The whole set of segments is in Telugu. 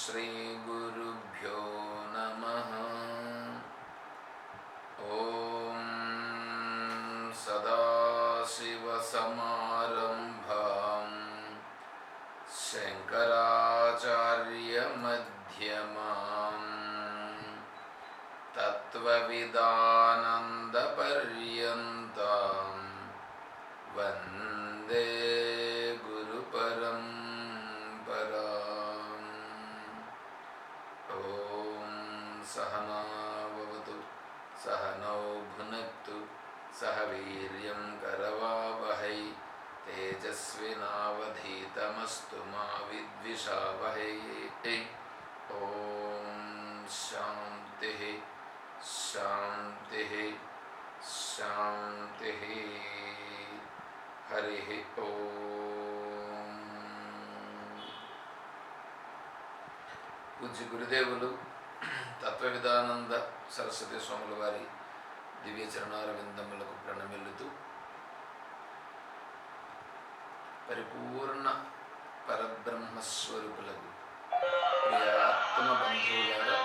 श्रीगुरुभ्यो नमः। ॐ सदाशिवसमारम्भां शङ्कराचार्यमध्यमाम् तत्त्वविदानन्दपर्यन्तां वन्दे तेजस्विनावधीतमस्तु मा विद्विषावहै ॐ शान्तिः शान्तिः शान्तिः हरिः ॐ పూజ్య గురుదేవులు తత్వ విధానంద సరస్వతి స్వాముల వారి దివ్య చరణాల విందములకు ప్రణమిల్లుతూ పరిపూర్ణ పరబ్రహ్మస్వరూపులకు ప్రియాత్మ బంధువులారా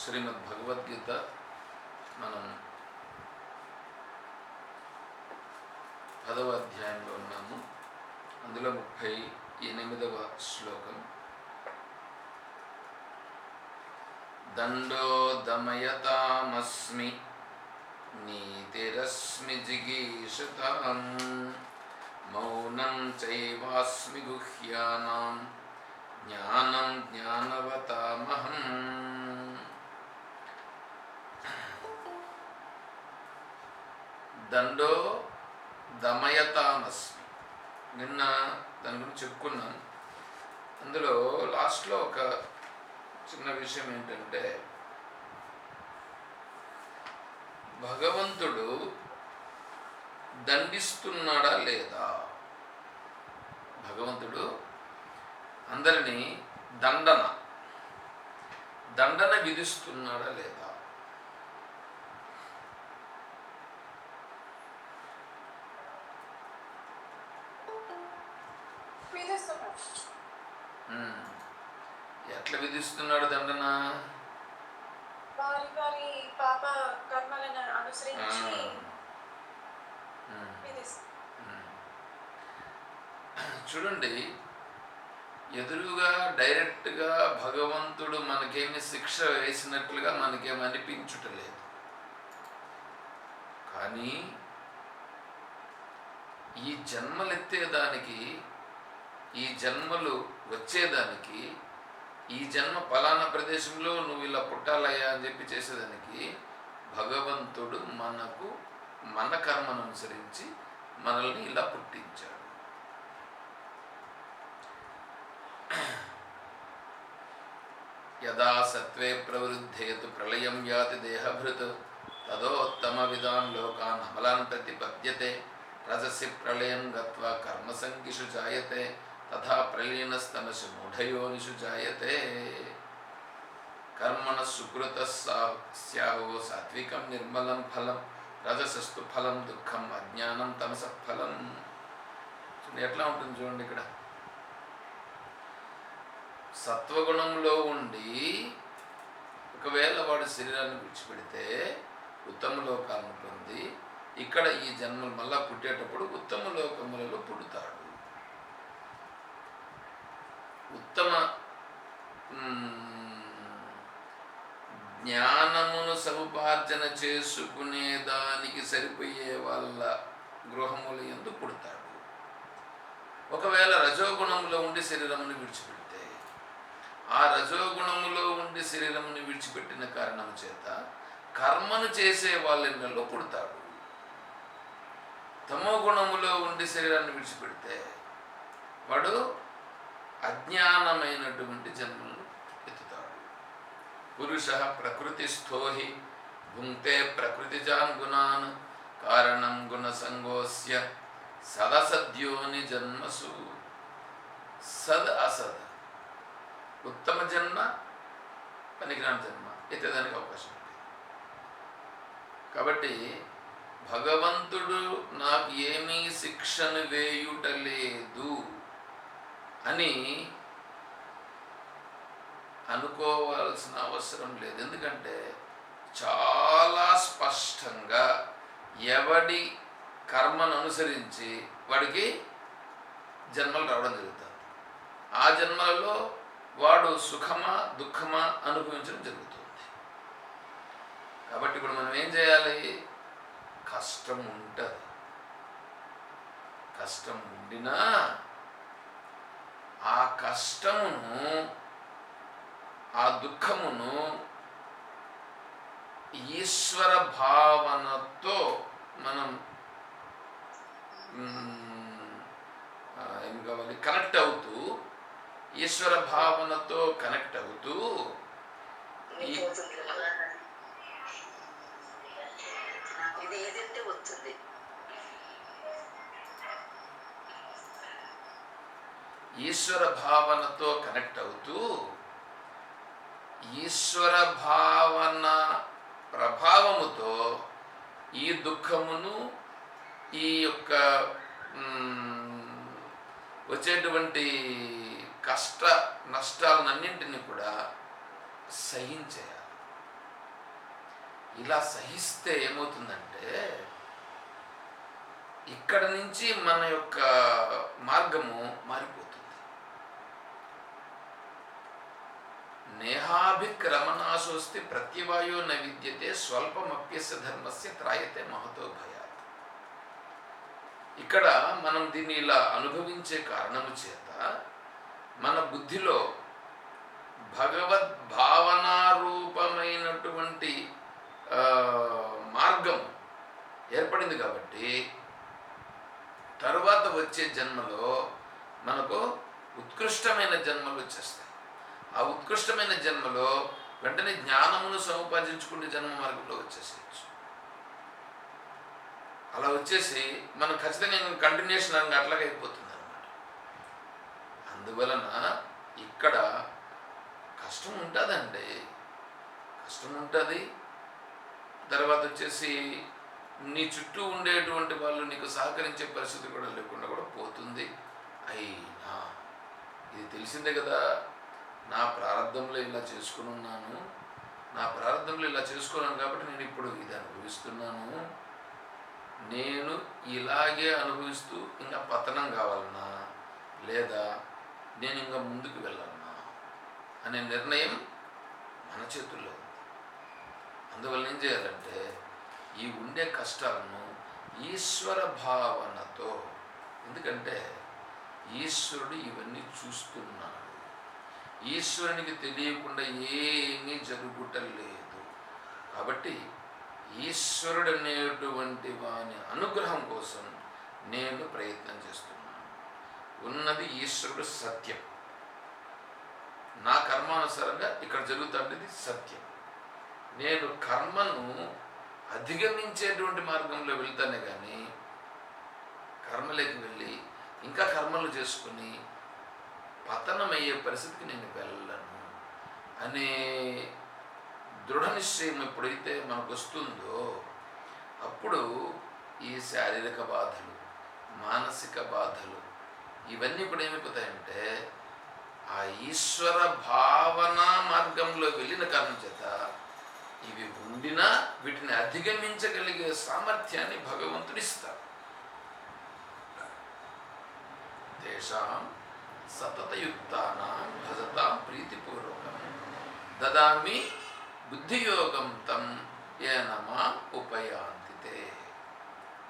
శ్రీమద్ భగవద్గీత మనం పదవ అధ్యాయంలో ఉన్నాము అందులో ముప్పై ఎనిమిదవ శ్లోకం దండో దమయతామస్మి నీతిరస్మి జిగీషతాం మౌనం చైవాస్మి గుహ్యానాం జ్ఞానం జ్ఞానవతామహం దండో దమయతామస్మి నిన్న దాని గురించి చెప్పుకున్నాను. అందులో లాస్ట్లో ఒక చిన్న విషయం ఏంటంటే భగవంతుడు దండిస్తున్నాడా లేదా? భగవంతుడు అందరినీ దండన దండన విధిస్తున్నాడా లేదా? ఎట్లా విధిస్తున్నాడు దండన వారి వారి పాప కర్మలను అనుసరించి ఉమ్. విధిస్తాడు చూడండి ఎదురుగా డైరెక్ట్గా భగవంతుడు మనకేమి శిక్ష వేసినట్లుగా మనకేమి అనిపించుటలేదు కానీ ఈ జన్మలెత్తేదానికి ఈ జన్మలు వచ్చేదానికి ఈ జన్మ ఫలానా ప్రదేశంలో నువ్వు ఇలా పుట్టాలయ్యా అని చెప్పి చేసేదానికి భగవంతుడు మనకు మన కర్మను అనుసరించి మనల్ని ఇలా పుట్టించాడు. యదా సత్వే ప్రవృద్ధేతు ప్రళయం యాతి దేహభృత్ తదోత్తమ విధాన్ లోకాన్ అమలాన్ ప్రతిపద్యతే రజసి ప్రళయం గత్వా కర్మసంగిషు జాయతే తథా ప్రలీనస్తనసి మూఢయోనిషు జాయతే కర్మణ సుకృత స్యాహో సాత్వికం నిర్మలం ఫలం రజసస్తు ఫలం దుఃఖం అజ్ఞానం తమస ఫలం ఎట్లా ఉంటుంది చూడండి ఇక్కడ? సత్వగుణంలో ఉండి ఒకవేళ వాడు శరీరాన్ని విడిచిపెడితే ఉత్తమ లోకాలను పొంది ఇక్కడ ఈ జన్మలు మళ్ళా పుట్టేటప్పుడు ఉత్తమ లోకములలో పుడతాడు ఉత్తమ జ్ఞానమును సముపార్జన చేసుకునే దానికి సరిపోయే వాళ్ళ గృహములు ఎందు పుడతాడు. ఒకవేళ రజోగుణములో ఉండి శరీరమును విడిచిపెడితే ఆ రజోగుణములో ఉండి శరీరమును విడిచిపెట్టిన కారణం చేత కర్మను చేసే వాళ్ళ పుడతాడు. తమో గుణములో ఉండి శరీరాన్ని విడిచిపెడితే వాడు అజ్ఞానమైనటువంటి జన్మలను ఎత్తుతాడు పురుష ప్రకృతి స్థోహి భుంక్తే ప్రకృతిజాన్ గుణాన్ కారణం గుణసంగోస్య సదసద్యోని జన్మసు. సద్ అసద్. ఉత్తమ జన్మ పనికిరాని జన్మ ఎత్తేదానికి అవకాశం ఉంది. కాబట్టి భగవంతుడు నాకు ఏమీ శిక్షను వేయుట లేదు. అని అనుకోవాల్సిన అవసరం లేదు. ఎందుకంటే చాలా స్పష్టంగా ఎవడి కర్మను అనుసరించి వాడికి జన్మలు రావడం జరుగుతుంది ఆ జన్మలలో వాడు సుఖమా దుఃఖమా అనుభవించడం జరుగుతుంది. కాబట్టి ఇప్పుడు మనం ఏం చేయాలి? కష్టం ఉంటుంది. కష్టం ఉండినా ఆ కష్టమును ఆ దుఃఖమును ఈశ్వర భావనతో మనం ఏం కావాలి? కనెక్ట్ అవుతూ ఈశ్వర భావనతో కనెక్ట్ అవుతూ ఈశ్వర భావనతో కనెక్ట్ అవుతూ ఈశ్వర భావన ప్రభావముతో ఈ దుఃఖమును ఈ యొక్క వచ్చేటువంటి కష్ట నష్టాలన్నింటినీ కూడా సహించేయాలి. ఇలా సహిస్తే ఏమవుతుందంటే ఇక్కడ నుంచి మన యొక్క మార్గము మారిపోతుంది. నేహాభిక్రమణాశోస్తి ప్రత్యవాయో న విద్యతే స్వల్పమప్యస్య ధర్మస్య త్రాయతే మహతో భయాత్. ఇక్కడ మనం దీన్ని ఇలా అనుభవించే కారణము చేత మన బుద్ధిలో భగవద్ భావనారూపమైనటువంటి మార్గం ఏర్పడింది కాబట్టి తరువాత వచ్చే జన్మలో మనకు ఉత్కృష్టమైన జన్మలు వచ్చేస్తాయి. ఆ ఉత్కృష్టమైన జన్మలో వెంటనే జ్ఞానమును సముపార్జించుకునే జన్మ మార్గంలో వచ్చేసేయచ్చు. అలా వచ్చేసి మనం ఖచ్చితంగా కంటిన్యూషన్ అనగా అట్లాగే అయిపోతుంది అనమాట అందువలన ఇక్కడ కష్టం ఉంటుందండి. కష్టం ఉంటుంది. తర్వాత వచ్చేసి నీ చుట్టూ ఉండేటువంటి వాళ్ళు నీకు సహకరించే పరిస్థితి కూడా లేకుండా కూడా పోతుంది. అయినా ఇది తెలిసిందే కదా నా ప్రారంభంలో ఇలా చేసుకుని ఉన్నాను. నా ప్రారంభంలో ఇలా చేసుకున్నాను కాబట్టి నేను ఇప్పుడు ఇది అనుభవిస్తున్నాను. నేను ఇలాగే అనుభవిస్తూ ఇంకా పతనం కావాలన్నా లేదా నేను ఇంకా ముందుకు వెళ్ళాలన్నా అనే నిర్ణయం మన చేతుల్లో ఉంది. అందువల్ల ఏం చేయాలంటే ఈ ఉండే కష్టాలను ఈశ్వర భావనతో ఎందుకంటే ఈశ్వరుడు ఇవన్నీ చూస్తున్నాడు. ఈశ్వరునికి తెలియకుండా ఏమీ జరుగుటలేదు. కాబట్టి ఈశ్వరుడు అనేటువంటి వాని అనుగ్రహం కోసం నేను ప్రయత్నం చేస్తున్నాను. ఉన్నది ఈశ్వరుడు సత్యం. నా కర్మానుసారంగా ఇక్కడ జరుగుతుండేది సత్యం. నేను కర్మను అధిగమించేటువంటి మార్గంలో వెళ్తానే కానీ కర్మలోకి వెళ్ళి ఇంకా కర్మలు చేసుకుని పతనమయ్యే పరిస్థితికి నేను వెళ్ళను అనే దృఢ నిశ్చయం ఎప్పుడైతే మనకు వస్తుందో అప్పుడు ఈ శారీరక బాధలు మానసిక బాధలు ఇవన్నీ కూడా ఏమైపోతాయంటే ఆ ఈశ్వర భావన మార్గంలో వెళ్ళిన కారణం చేత ఇవి ఉండినా వీటిని అధిగమించగలిగే సామర్థ్యాన్ని భగవంతుడిస్తారు తేషాం సతతయుక్తానాం భజతాం ప్రీతిపూర్వకం దదామి బుద్ధియోగం తం ఏనమా ఉపయాంతితే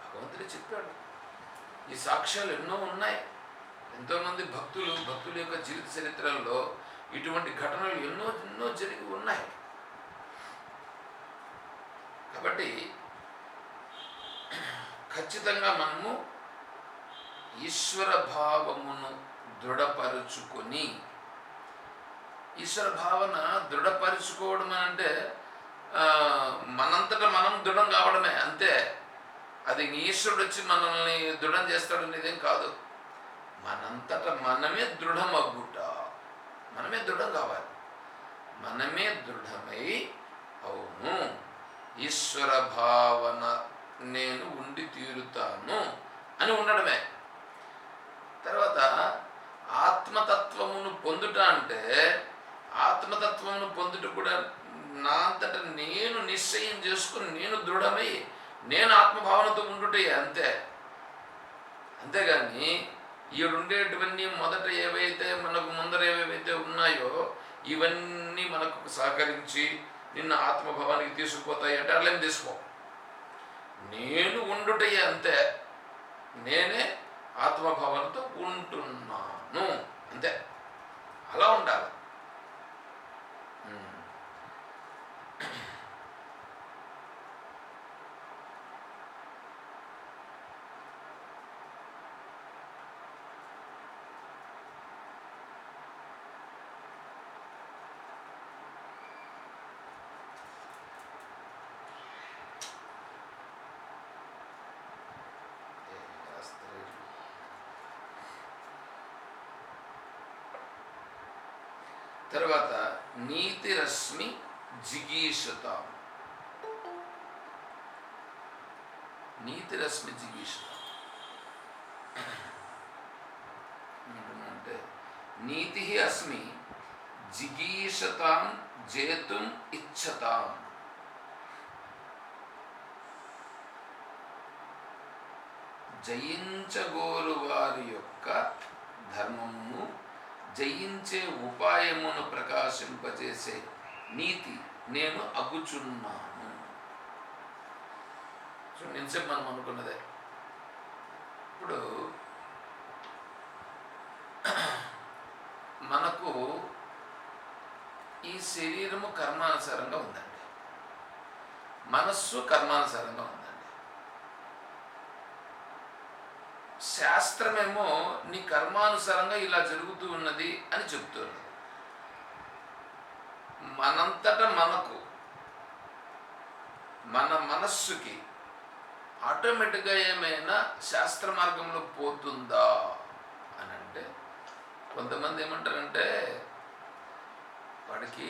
భగవంతుడు చెప్పాడు। ఈ సాక్ష్యాలు ఎన్నో ఉన్నాయి। ఎంతోమంది భక్తులు భక్తుల యొక్క జీవిత చరిత్రల్లో ఇటువంటి ఘటనలు ఎన్నో ఎన్నో జరిగి ఉన్నాయి। కాబట్టి ఖచ్చితంగా మనము ఈశ్వర భావమును దృఢపరుచుకొని. ఈశ్వర భావన దృఢపరుచుకోవడం అని అంటే ఆ, మనంతట మనం దృఢం కావడమే. అంతే. అది ఈశ్వరుడు వచ్చి మనల్ని దృఢం చేస్తాడు అనేదేం కాదు. మనంతట మనమే దృఢమగ్గుట. మనమే దృఢం కావాలి. మనమే దృఢమై అవును. ఈశ్వర భావన నేను ఉండి తీరుతాను అని ఉండడమే. తర్వాత ఆత్మతత్వమును పొందుట అంటే ఆత్మతత్వమును పొందుట కూడా నా అంతట నేను నిశ్చయం చేసుకుని నేను దృఢమై నేను ఆత్మభావనతో ఉండుటే అంతే. అంతేగాని ఈడుండేటివన్నీ మొదట ఏవైతే మనకు ముందర ఏవేవైతే ఉన్నాయో ఇవన్నీ మనకు సహకరించి నిన్న ఆత్మభావానికి తీసుకుపోతాయి అంటే అట్లేం తీసుకో. నేను ఉండుటే అంతే. నేనే ఆత్మభావనతో ఉంటున్నాను అంతే. అలా ఉండాలి. తర్వాత నీతి రశ్మి జిగీషుతాం. నీతి రశ్మి జిగీషుతాం. అంటే నీతి అస్మి జిగీషతాం జేతుం ఇచ్చతాం. జయించగోరు వారి యొక్క ధర్మమును జయించే ఉపాయమును ప్రకాశింపజేసే నీతి నేను అగుచున్నాను. చూడండి ఎంతసేపు మనం అనుకున్నదే. ఇప్పుడు మనకు ఈ శరీరము కర్మానుసారంగా ఉందండి. మనస్సు కర్మానుసారంగా ఉంది. శాస్త్రమేమో నీ కర్మానుసారంగా ఇలా జరుగుతూ ఉన్నది అని చెప్తున్నది మనంతట మనకు మన మనస్సుకి ఆటోమేటిక్గా ఏమైనా శాస్త్ర మార్గంలో పోతుందా అని అంటే కొంతమంది ఏమంటారంటే వాడికి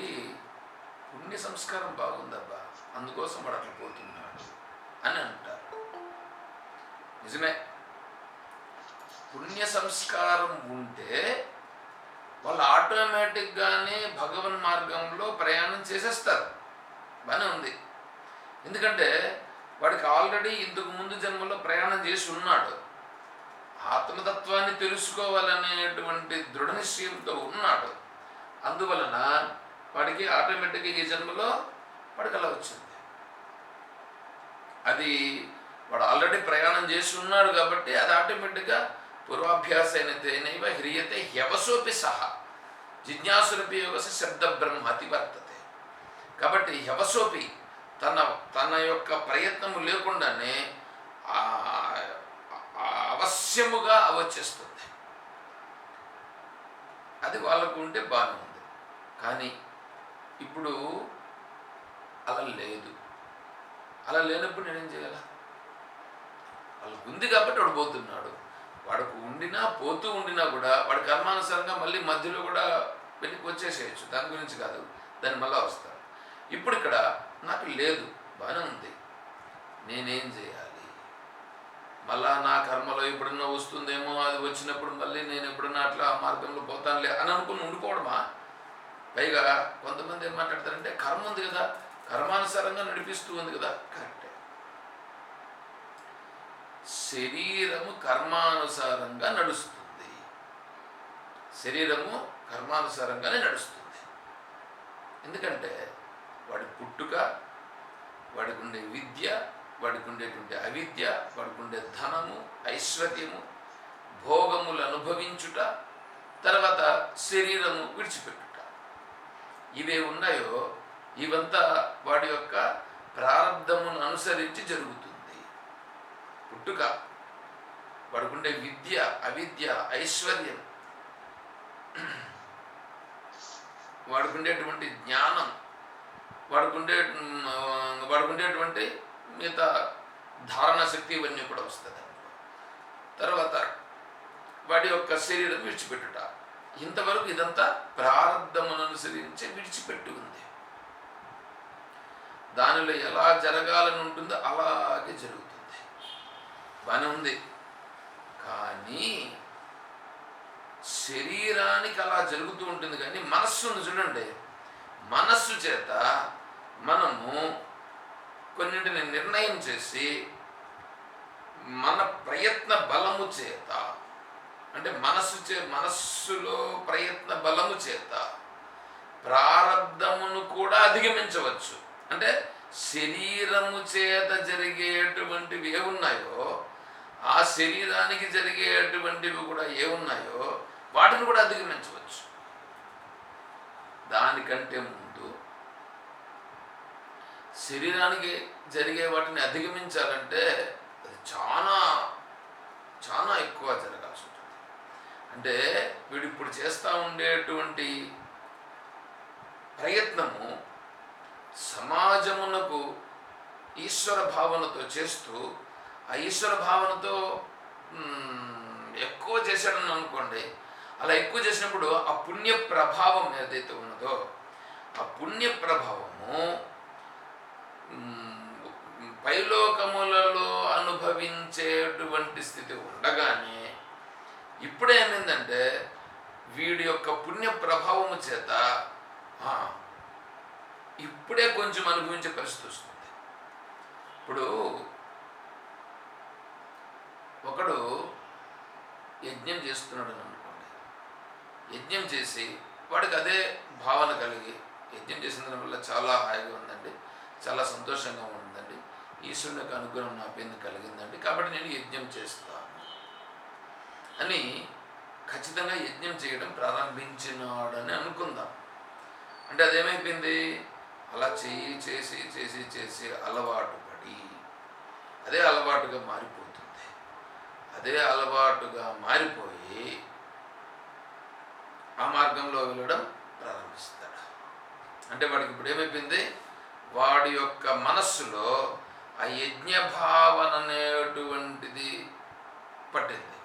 పుణ్య సంస్కారం బాగుందబ్బా అందుకోసం వాడు అట్లా పోతున్నాడు అని అంటారు. నిజమే. పుణ్య సంస్కారం ఉంటే వాళ్ళు ఆటోమేటిక్గానే భగవన్ మార్గంలో ప్రయాణం చేసేస్తారు. బాగానే ఉంది. ఎందుకంటే వాడికి ఆల్రెడీ ఇంతకు ముందు జన్మలో ప్రయాణం చేసి ఉన్నాడు. ఆత్మతత్వాన్ని తెలుసుకోవాలనేటువంటి దృఢ నిశ్చయంతో ఉన్నాడు. అందువలన వాడికి ఆటోమేటిక్గా ఈ జన్మలో వాడికి అలా వచ్చింది. అది వాడు ఆల్రెడీ ప్రయాణం చేసి ఉన్నాడు కాబట్టి అది ఆటోమేటిక్గా పూర్వాభ్యాసైనతేనైవ హ్రియతే హ్యవసోపి సహా జిజ్ఞాసురపి యోగస శబ్దబ్రహ్మతి వర్తతే కాబట్టి హ్యవసోపి తన తన యొక్క ప్రయత్నము లేకుండానే అవశ్యముగా అవచ్చేస్తుంది అది వాళ్ళకు ఉంటే బాగానే ఉంది। కానీ ఇప్పుడు అలా లేదు। అలా లేనప్పుడు నేనేం చేయాలా? వాళ్ళకు ఉంది కాబట్టి వాడు పోతున్నాడు। వాడికి ఉండినా పోతూ ఉండినా కూడా వాడి కర్మానుసారంగా మళ్ళీ మధ్యలో కూడా వెనక్కి వచ్చేసేయచ్చు. దాని గురించి కాదు. దాన్ని మళ్ళీ వస్తాడు ఇప్పుడు ఇక్కడ నాకు లేదు. బాగానే ఉంది. నేనేం చేయాలి? మళ్ళా నా కర్మలో ఎప్పుడన్నా వస్తుందేమో అది వచ్చినప్పుడు మళ్ళీ నేను ఎప్పుడన్నా అట్లా ఆ మార్గంలో పోతానులే అని అనుకుని ఉండిపోవడమా? పైగా కొంతమంది ఏం మాట్లాడతారంటే కర్మ ఉంది కదా. కర్మానుసారంగా నడిపిస్తూ ఉంది కదా. కరెక్టే. శరీరము కర్మానుసారంగా నడుస్తుంది. శరీరము కర్మానుసారంగానే నడుస్తుంది. ఎందుకంటే వాడి పుట్టుక వాడికి ఉండే విద్య వాడికి ఉండేటువంటి అవిద్య వాడికి ఉండే ధనము ఐశ్వర్యము భోగములు అనుభవించుట తర్వాత శరీరము విడిచిపెట్టుట. ఇవే ఉన్నాయో ఇవంతా వాడి యొక్క ప్రారంధమును అనుసరించి జరుగుతుంది. పుట్టుక వాడుకుండే విద్య అవిద్య ఐశ్వర్యం వాడుకుండేటువంటి జ్ఞానం వాడుకుండే వాడుకుండేటువంటి మిగతా ధారణ శక్తి ఇవన్నీ కూడా వస్తుంది తర్వాత వాడి యొక్క శరీరం విడిచిపెట్టుట. ఇంతవరకు ఇదంతా ప్రారంధమును అనుసరించి విడిచిపెట్టి ఉంది. దానిలో ఎలా జరగాలని ఉంటుందో అలాగే జరుగుతుంది. బాగానే ఉంది. కానీ శరీరానికి అలా జరుగుతూ ఉంటుంది కానీ మనస్సును చూడండి. మనస్సు చేత మనము కొన్నింటిని నిర్ణయం చేసి మన ప్రయత్న బలము చేత అంటే మనస్సు చే మనస్సులో ప్రయత్న బలము చేత ప్రారంధమును కూడా అధిగమించవచ్చు. అంటే శరీరము చేత జరిగేటువంటివి ఏ ఉన్నాయో ఆ శరీరానికి జరిగేటువంటివి కూడా ఏమున్నాయో వాటిని కూడా అధిగమించవచ్చు. దానికంటే ముందు శరీరానికి జరిగే వాటిని అధిగమించాలంటే అది చాలా చాలా ఎక్కువ జరగాల్సి ఉంటుంది అంటే వీడు ఇప్పుడు చేస్తూ ఉండేటువంటి ప్రయత్నము సమాజమునకు ఈశ్వర భావనతో చేస్తూ ఆ ఈశ్వర భావనతో ఎక్కువ చేశాడని అనుకోండి. అలా ఎక్కువ చేసినప్పుడు ఆ పుణ్య ప్రభావం ఏదైతే ఉన్నదో ఆ పుణ్య ప్రభావము పైలోకములలో అనుభవించేటువంటి స్థితి ఉండగానే ఇప్పుడేమైందంటే వీడి యొక్క పుణ్య ప్రభావము చేత ఇప్పుడే కొంచెం అనుభవించే పరిస్థితి వస్తుంది. ఇప్పుడు ఒకడు యజ్ఞం చేస్తున్నాడు అనుకోండి. యజ్ఞం చేసి వాడికి అదే భావన కలిగి యజ్ఞం చేసిన దాని వల్ల చాలా హాయిగా ఉందండి చాలా సంతోషంగా ఉందండి ఈశ్వరుని యొక్క అనుగ్రహం నా పైన కలిగిందండి కాబట్టి నేను యజ్ఞం చేస్తాను అని ఖచ్చితంగా యజ్ఞం చేయడం ప్రారంభించినాడని అనుకుందాం. అంటే అదేమైపోయింది? అలా చేయి చేసి చేసి చేసి అలవాటు పడి అదే అలవాటుగా మారిపోయింది అదే అలవాటుగా మారిపోయి ఆ మార్గంలో వెళ్ళడం ప్రారంభిస్తాడు. అంటే వాడికి ఇప్పుడు ఏమైపోయింది? వాడి యొక్క మనస్సులో ఆ యజ్ఞ భావన అనేటువంటిది పట్టింది.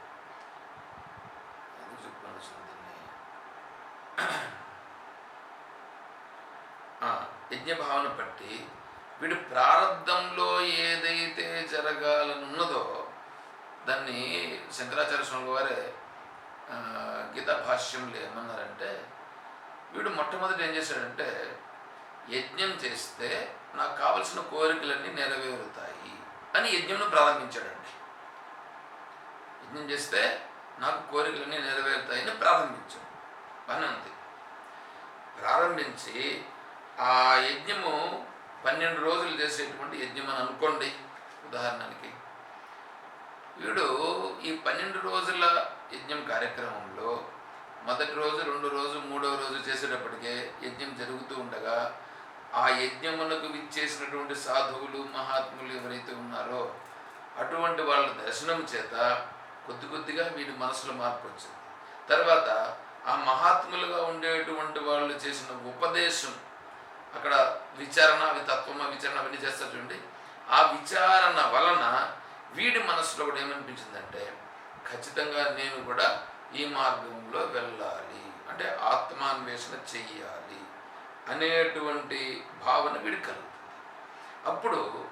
ఎందుకు చెప్పుకోవాల్సి యజ్ఞభావన పట్టి వీడు ప్రారంధంలో ఏదైతే జరగాలని ఉన్నదో దాన్ని శంకరాచార్య స్వామి వారే గీతా భాష్యంలో ఏమన్నారంటే వీడు మొట్టమొదటి ఏం చేశాడంటే యజ్ఞం చేస్తే నాకు కావలసిన కోరికలన్నీ నెరవేరుతాయి అని యజ్ఞంను ప్రారంభించాడండి. యజ్ఞం చేస్తే నాకు కోరికలన్నీ నెరవేరుతాయని ప్రారంభించాడు. పని ఉంది. ప్రారంభించి ఆ యజ్ఞము పన్నెండు రోజులు చేసేటువంటి యజ్ఞం అని అనుకోండి ఉదాహరణకి. వీడు ఈ పన్నెండు రోజుల యజ్ఞం కార్యక్రమంలో మొదటి రోజు రెండు రోజు మూడవ రోజు చేసేటప్పటికే యజ్ఞం జరుగుతూ ఉండగా ఆ యజ్ఞమునకు విచ్చేసినటువంటి సాధువులు మహాత్ములు ఎవరైతే ఉన్నారో అటువంటి వాళ్ళ దర్శనం చేత కొద్ది కొద్దిగా వీడి మనసులో మార్పు వచ్చింది. తర్వాత ఆ మహాత్ములుగా ఉండేటువంటి వాళ్ళు చేసిన ఉపదేశం అక్కడ విచారణ అవి తత్వమ విచారణ అవన్నీ చేస్తారు చూడండి. ఆ విచారణ వలన వీడి మనసులో కూడా ఏమనిపించిందంటే ఖచ్చితంగా నేను కూడా ఈ మార్గంలో వెళ్ళాలి. అంటే ఆత్మాన్వేషణ చెయ్యాలి. అనేటువంటి భావన వీడికి కలుగుతుంది. అప్పుడు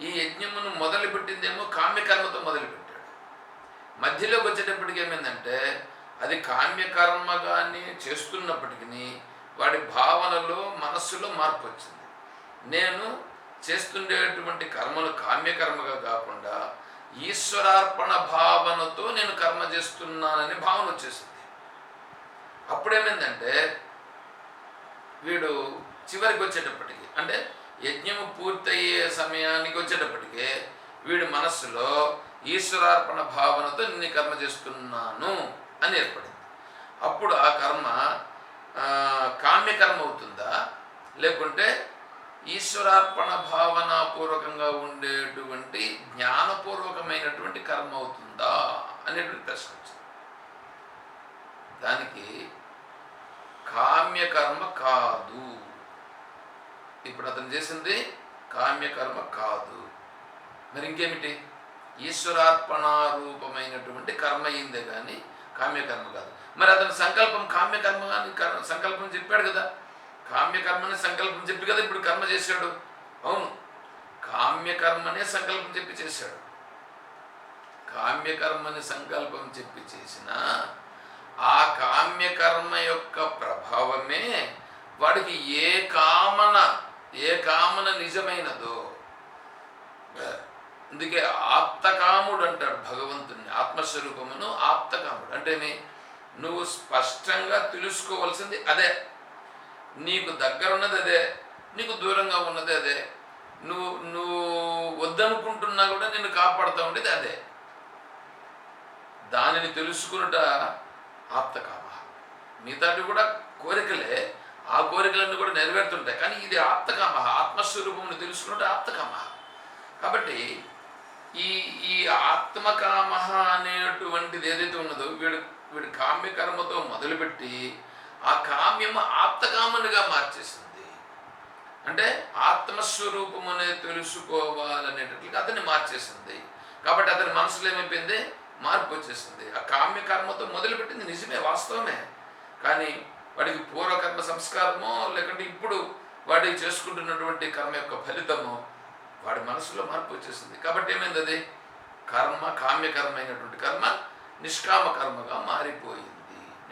ఈ యజ్ఞమును మొదలుపెట్టిందేమో కామ్యకర్మతో మొదలుపెట్టాడు. మధ్యలోకి వచ్చేటప్పటికి ఏమైందంటే అది కామ్యకర్మగానే చేస్తున్నప్పటికీ వాడి భావనలో మనస్సులో మార్పు వచ్చింది. నేను చేస్తుండేటువంటి కర్మలు కామ్యకర్మగా కాకుండా ఈశ్వరార్పణ భావనతో నేను కర్మ చేస్తున్నానని భావన వచ్చేసింది. అప్పుడేమైందంటే వీడు చివరికి వచ్చేటప్పటికి అంటే యజ్ఞము పూర్తయ్యే సమయానికి వచ్చేటప్పటికే వీడి మనస్సులో ఈశ్వరార్పణ భావనతో నిన్ను కర్మ చేస్తున్నాను అని ఏర్పడింది. అప్పుడు ఆ కర్మ కామ్యకర్మ అవుతుందా? లేకుంటే ఈశ్వరార్పణ భావనాపూర్వకంగా ఉండేటువంటి జ్ఞానపూర్వకమైనటువంటి కర్మ అవుతుందా అనేటువంటి ప్రశ్న వచ్చింది. దానికి కామ్యకర్మ కాదు. ఇప్పుడు అతను చేసింది కామ్యకర్మ కాదు. మరి ఇంకేమిటి? ఈశ్వరార్పణారూపమైనటువంటి కర్మ అయిందే కానీ కామ్యకర్మ కాదు. మరి అతని సంకల్పం కామ్యకర్మ కానీ సంకల్పం చెప్పాడు కదా. కామ్యకర్మని సంకల్పం చెప్పి కదా ఇప్పుడు కర్మ చేశాడు? అవును. కామ్యకర్మనే సంకల్పం చెప్పి చేశాడు. కామ్యకర్మని సంకల్పం చెప్పి చేసిన ఆ కామ్యకర్మ యొక్క ప్రభావమే వాడికి ఏ కామన ఏ కామన నిజమైనదో. అందుకే ఆప్తకాముడు అంటాడు భగవంతుని ఆత్మస్వరూపమును ఆప్తకాముడు. అంటే నీ- నువ్వు స్పష్టంగా తెలుసుకోవాల్సింది అదే. నీకు దగ్గర ఉన్నది అదే నీకు దూరంగా ఉన్నది అదే. నువ్వు నువ్వు వద్దనుకుంటున్నా కూడా నిన్ను కాపాడుతూ ఉండేది అదే. దానిని తెలుసుకునుట ఆప్తకామ మిగతాటి కూడా కోరికలే ఆ కోరికలన్నీ కూడా నెరవేరుతుంటాయి. కానీ ఇది ఆప్తకామ ఆత్మస్వరూపమును తెలుసుకున్నట్టు ఆప్తకామ కాబట్టి ఈ ఈ ఆత్మకామ అనేటువంటిది ఏదైతే ఉన్నదో వీడు వీడు కామ్యకర్మతో మొదలుపెట్టి ఆ కామ్యము ఆప్తకామునిగా మార్చేసింది. అంటే ఆత్మస్వరూపమునే తెలుసుకోవాలనేటట్లుగా అతన్ని మార్చేసింది. కాబట్టి అతని మనసులో ఏమైపోయింది? మార్పు వచ్చేసింది. ఆ కామ్య కర్మతో మొదలుపెట్టింది నిజమే వాస్తవమే. కానీ వాడికి పూర్వకర్మ సంస్కారమో లేకుంటే ఇప్పుడు వాడి చేసుకుంటున్నటువంటి కర్మ యొక్క ఫలితమో వాడి మనసులో మార్పు వచ్చేసింది. కాబట్టి ఏమైంది అది? కర్మ కామ్యకర్మ అయినటువంటి కర్మ నిష్కామ కర్మగా మారిపోయింది.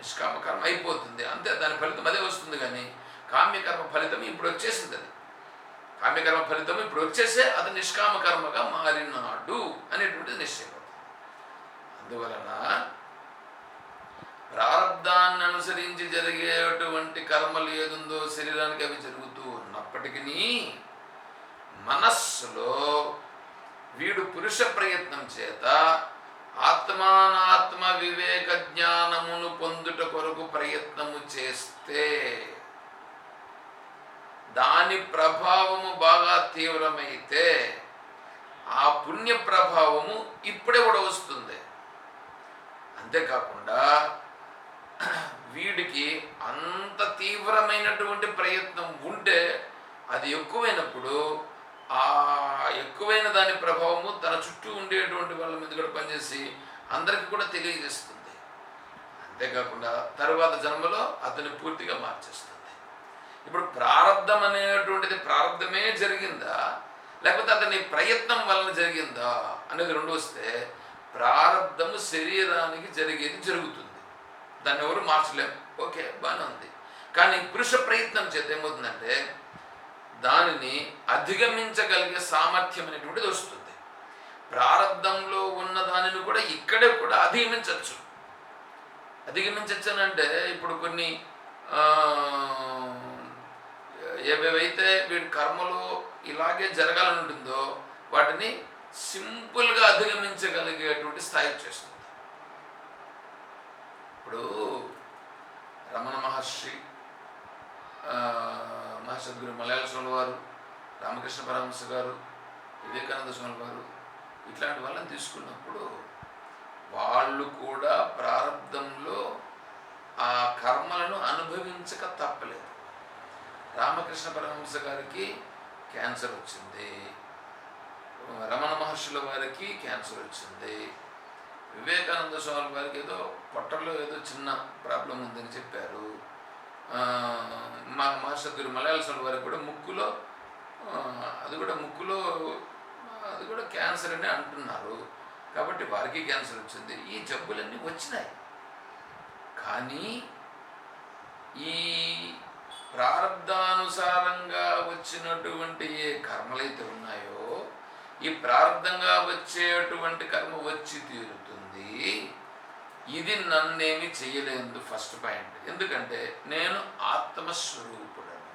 నిష్కామకర్మ అయిపోతుంది. అంతే దాని ఫలితం అదే వస్తుంది కానీ కామ్యకర్మ ఫలితం ఇప్పుడు వచ్చేసింది అది. కామ్యకర్మ ఫలితం ఇప్పుడు వచ్చేసే అది నిష్కామకర్మగా మారినాడు అనేటువంటిది నిశ్చయం. అందువలన ప్రారంధాన్ని అనుసరించి జరిగేటువంటి కర్మలు ఏదుందో శరీరానికి అవి జరుగుతూ ఉన్నప్పటికీ మనస్సులో వీడు పురుష ప్రయత్నం చేత ఆత్మానాత్మ వివేక జ్ఞానమును పొందుట కొరకు ప్రయత్నము చేస్తే దాని ప్రభావము బాగా తీవ్రమైతే ఆ పుణ్య ప్రభావము ఇప్పుడే కూడా వస్తుంది. అంతేకాకుండా వీడికి అంత తీవ్రమైనటువంటి ప్రయత్నం ఉంటే అది ఎక్కువైనప్పుడు ఆ ఎక్కువైన దాని ప్రభావము తన చుట్టూ ఉండేటువంటి వాళ్ళ మీద కూడా పనిచేసి అందరికీ కూడా తెలియజేస్తుంది. అంతేకాకుండా తరువాత జన్మలో అతన్ని పూర్తిగా మార్చేస్తుంది. ఇప్పుడు ప్రారంధం అనేటువంటిది ప్రారంధమే జరిగిందా? లేకపోతే అతని ప్రయత్నం వలన జరిగిందా? అనేది రెండు వస్తే ప్రారంధము శరీరానికి జరిగేది జరుగుతుంది. దాన్ని ఎవరు మార్చలేం. ఓకే బాగానే ఉంది. కానీ పురుష ప్రయత్నం చేత ఏమవుతుందంటే దానిని అధిగమించగలిగే సామర్థ్యం అనేటువంటిది వస్తుంది. ప్రారంధంలో ఉన్న దానిని కూడా ఇక్కడే కూడా అధిగమించవచ్చు. అధిగమించవచ్చు అని అంటే ఇప్పుడు కొన్ని ఏవేవైతే వీడి కర్మలు ఇలాగే జరగాలని ఉంటుందో వాటిని సింపుల్గా అధిగమించగలిగేటువంటి స్థాయి వచ్చేస్తుంది. ఇప్పుడు రమణ మహర్షి ఆ, మహాసద్గురు మలయాళ స్వామి వారు రామకృష్ణ పరమహంస గారు వివేకానంద స్వామి వారు ఇట్లాంటి వాళ్ళని తీసుకున్నప్పుడు వాళ్ళు కూడా ప్రారంధంలో ఆ కర్మలను అనుభవించక తప్పలేదు. రామకృష్ణ పరమహంస గారికి క్యాన్సర్ వచ్చింది. రమణ మహర్షుల వారికి క్యాన్సర్ వచ్చింది. వివేకానంద స్వామి వారికి ఏదో పొట్టలో ఏదో చిన్న ప్రాబ్లం ఉందని చెప్పారు. మా మహర్షద్గురు మలయాళ స్వామి వారికి కూడా ముక్కులో అది కూడా ముక్కులో అది కూడా క్యాన్సర్ అని అంటున్నారు. కాబట్టి వారికి క్యాన్సర్ వచ్చింది. ఈ జబ్బులన్నీ వచ్చినాయి. కానీ ఈ ప్రారంధానుసారంగా వచ్చినటువంటి ఏ కర్మలైతే ఉన్నాయో ఈ ప్రారంధంగా వచ్చేటువంటి కర్మ వచ్చి తీరుతుంది. ఇది నన్నేమి చేయలేదు ఫస్ట్ పాయింట్ ఎందుకంటే నేను ఆత్మస్వరూపుడని.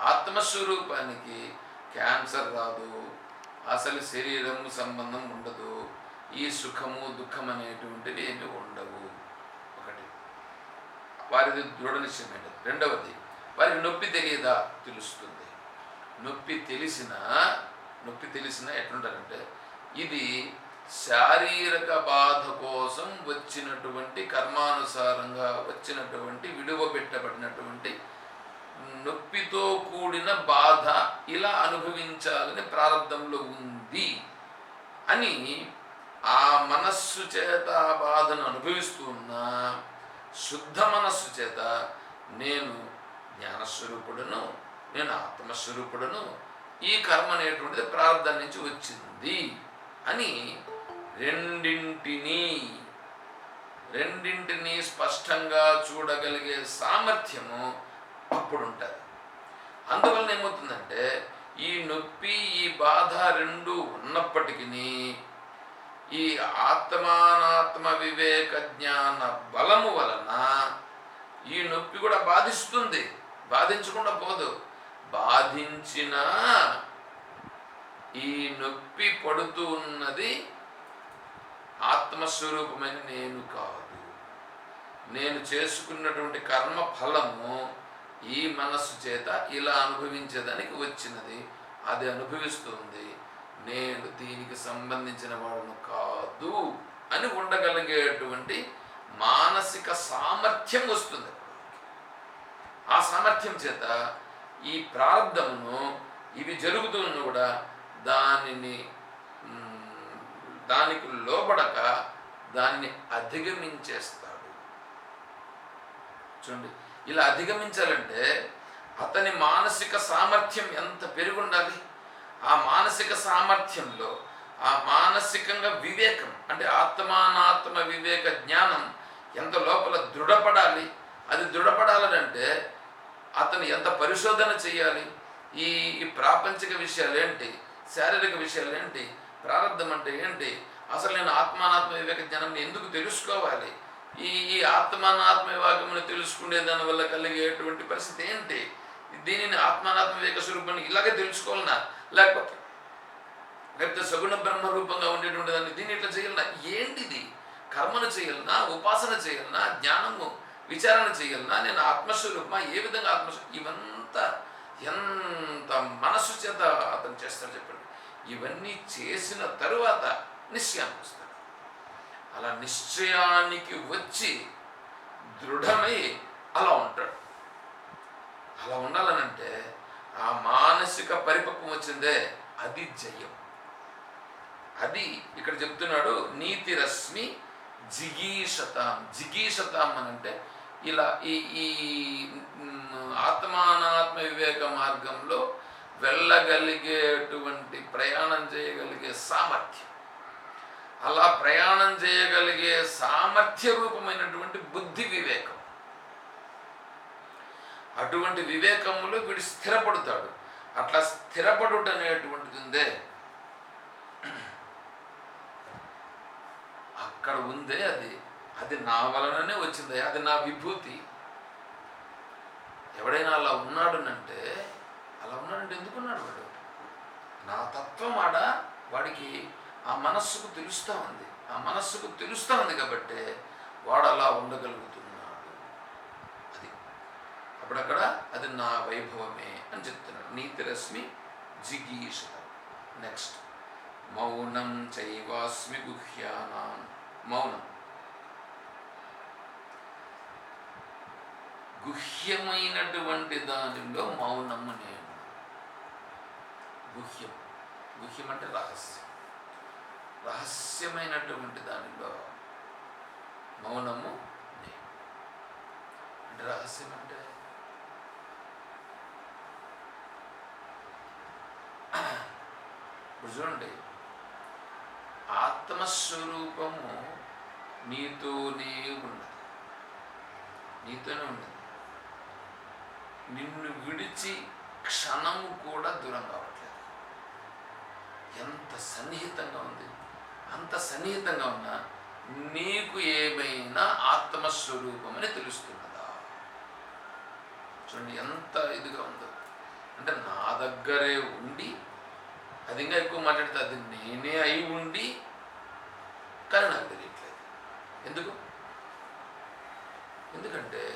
ఆత్మస్వరూపానికి క్యాన్సర్ రాదు అసలు శరీరము సంబంధం ఉండదు ఈ సుఖము దుఃఖం అనేటువంటివి ఏమి ఉండవు. ఒకటి. వారిది దృఢ నిశ్చయమైనది రెండవది వారికి నొప్పి తెలియదా? తెలుస్తుంది. నొప్పి తెలిసిన నొప్పి తెలిసిన ఎట్లుంటారంటే ఇది శారీరక బాధ కోసం వచ్చినటువంటి కర్మానుసారంగా వచ్చినటువంటి విడువబెట్టబడినటువంటి నొప్పితో కూడిన బాధ ఇలా అనుభవించాలని ప్రారంభంలో ఉంది అని ఆ మనస్సు చేత ఆ బాధను అనుభవిస్తున్న శుద్ధ మనస్సు చేత నేను జ్ఞానస్వరూపుడను నేను ఆత్మస్వరూపుడను ఈ కర్మ అనేటువంటిది ప్రార్థన నుంచి వచ్చింది అని రెండింటినీ రెండింటినీ స్పష్టంగా చూడగలిగే సామర్థ్యము అప్పుడు ఉంటుంది అందువలన ఏమవుతుందంటే ఈ నొప్పి ఈ బాధ రెండు ఉన్నప్పటికీ ఈ ఆత్మానాత్మ వివేక జ్ఞాన బలము వలన ఈ నొప్పి కూడా బాధిస్తుంది. బాధించకుండా పోదు. బాధించిన ఈ నొప్పి పడుతూ ఉన్నది ఆత్మస్వరూపమైన నేను కాదు. నేను చేసుకున్నటువంటి కర్మ ఫలము ఈ మనస్సు చేత ఇలా అనుభవించేదానికి వచ్చినది. అది అనుభవిస్తుంది. నేను దీనికి సంబంధించిన వాడును కాదు అని ఉండగలిగేటువంటి మానసిక సామర్థ్యం వస్తుంది. ఆ సామర్థ్యం చేత ఈ ప్రారంధమును ఇవి జరుగుతున్న కూడా దానిని దానికి లోబడక దాన్ని అధిగమించేస్తాడు. చూడండి ఇలా అధిగమించాలంటే అతని మానసిక సామర్థ్యం ఎంత పెరిగి ఉండాలి ఆ మానసిక సామర్థ్యంలో ఆ మానసికంగా వివేకం అంటే ఆత్మానాత్మ వివేక జ్ఞానం ఎంత లోపల దృఢపడాలి? అది దృఢపడాలంటే అతను ఎంత పరిశోధన చేయాలి? ఈ ఈ ప్రాపంచిక విషయాలు ఏంటి శారీరక విషయాలు ఏంటి ప్రారంధం అంటే ఏంటి? అసలు నేను ఆత్మానాత్మ వివేక జ్ఞానం ఎందుకు తెలుసుకోవాలి? ఈ ఈ ఆత్మానాత్మ వివేకమును తెలుసుకునే దాని వల్ల కలిగేటువంటి పరిస్థితి ఏంటి? దీనిని ఆత్మానాత్మ వివేక స్వరూపాన్ని ఇలాగే తెలుసుకోవాలన్నా లేకపోతే లేకపోతే సగుణ బ్రహ్మ రూపంగా ఉండేటువంటి దాన్ని దీన్ని ఇట్లా చేయాలన్నా ఏంటిది? కర్మను చేయాలన్నా ఉపాసన చేయాలన్నా జ్ఞానము విచారణ చేయాలన్నా నేను ఆత్మస్వరూపమా? ఏ విధంగా ఆత్మస్వరూపం ఇవంతా ఎంత మనస్సు చేత అతను చేస్తాడు చెప్పండి. ఇవన్నీ చేసిన తరువాత నిశ్చయానికి వస్తాడు అలా నిశ్చయానికి వచ్చి దృఢమై అలా ఉంటాడు. అలా ఉండాలనంటే ఆ మానసిక పరిపక్వం వచ్చిందే అది జయం. అది ఇక్కడ చెప్తున్నాడు నీతి రశ్మి జిగీషతాం. జిగీషతాం అనంటే ఇలా ఈ ఈ ఆత్మానాత్మ వివేక మార్గంలో వెళ్ళగలిగేటువంటి ప్రయాణం చేయగలిగే సామర్థ్యం. అలా ప్రయాణం చేయగలిగే సామర్థ్య రూపమైనటువంటి బుద్ధి వివేకం. అటువంటి వివేకములో వీడు స్థిరపడతాడు. అట్లా స్థిరపడుట అనేటువంటిది ఉందే అక్కడ ఉందే అది. అది నా వలననే వచ్చింది. అది నా విభూతి. ఎవడైనా అలా ఉన్నాడునంటే అలా ఉన్నాడంటే ఎందుకు ఉన్నాడు వాడు? నా తత్వం ఆడ వాడికి ఆ మనస్సుకు తెలుస్తూ ఉంది. ఆ మనస్సుకు తెలుస్తూ ఉంది కాబట్టి వాడు అలా ఉండగలుగుతున్నాడు. అది. అప్పుడక్కడ అది నా వైభవమే అని చెప్తున్నాడు. నీతిరశ్మి జిగీషత నెక్స్ట్ మౌనం చైవాస్మి గుహ్యానాం. మౌనం. గుహ్యమైనటువంటి దానిలో మౌనము నేను. గుహ్యం. గుహ్యం అంటే రహస్యం. రహస్యమైనటువంటి దానిలో మౌనము అంటే రహస్యం అంటే ఇప్పుడు చూడండి. ఆత్మస్వరూపము నీతోనే ఉన్నది. నీతోనే ఉన్నది. నిన్ను విడిచి క్షణము కూడా దూరం కావట్లేదు ఎంత సన్నిహితంగా ఉంది? అంత సన్నిహితంగా ఉన్నా నీకు ఏమైనా ఆత్మస్వరూపం అని తెలుస్తున్నదా? చూడండి ఎంత ఇదిగా ఉందో. అంటే నా దగ్గరే ఉండి అది ఇంకా ఎక్కువ మాట్లాడితే అది నేనే అయి ఉండి కానీ నాకు తెలియట్లేదు. ఎందుకు? ఎందుకంటే